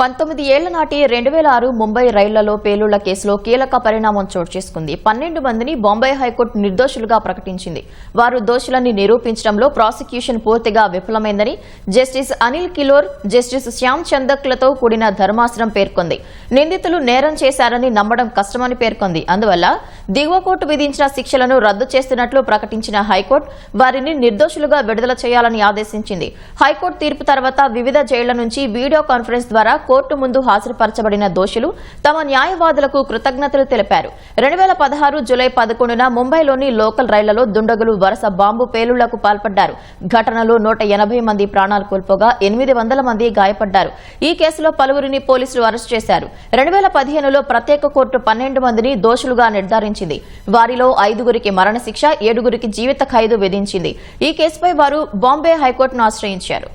పంతొమ్మిది ఏళ్ళ నాటి రెండు వేల ఆరు ముంబై రైళ్ళలో పేలుళ్ళ కేసులో కీలక పరిణామం చోటు చేసుకుంది. పన్నెండు మందిని బొంబాయి హైకోర్టు నిర్దోషులుగా ప్రకటించింది. వారు దోషులని నిరూపించడంలో ప్రాసిక్యూషన్ పూర్తిగా విఫలమైందని జస్టిస్ అనిల్ కిలోర్ జస్టిస్ శ్యామ్ చందక్లతో కూడిన ధర్మాసనం పేర్కొంది. నిందితులు నేరం చేశారని నమ్మడం కష్టమని పేర్కొంది. అందువల్ల దిగువ కోర్టు విధించిన శిక్షలను రద్దు చేస్తున్నట్లు ప్రకటించిన హైకోర్టు వారిని నిర్దోషులుగా విడుదల చేయాలని ఆదేశించింది. హైకోర్టు తీర్పు తర్వాత వివిధ జైళ్ళ నుంచి వీడియో కాన్ఫరెన్స్ ద్వారా కోర్టు ముందు హాజరుపరచబడిన దోషులు తమ న్యాయవాదులకు కృతజ్ఞతలు తెలిపారు. రెండు వేల పదహారు జులై పదకొండున ముంబైలోని లోకల్ రైళ్ళలో దుండగులు వరుస బాంబు పేలుళ్ళకు పాల్పడ్డారు. ఘటనలో నూట ఎనభై మంది ప్రాణాలు కోల్పోగా ఎనిమిది వందల మంది గాయపడ్డారు. ఈ కేసులో పలువురిని పోలీసులు అరెస్ట్ చేశారు. రెండు వేల పదిహేనులో ప్రత్యేక కోర్టు పన్నెండు మందిని దోషులుగా నిర్ధారించింది. వారిలో ఐదుగురికి మరణశిక్ష ఏడుగురికి జీవిత ఖైదు విధించింది. ఈ కేసుపై వారు బాంబే హైకోర్టును ఆశ్రయించారు.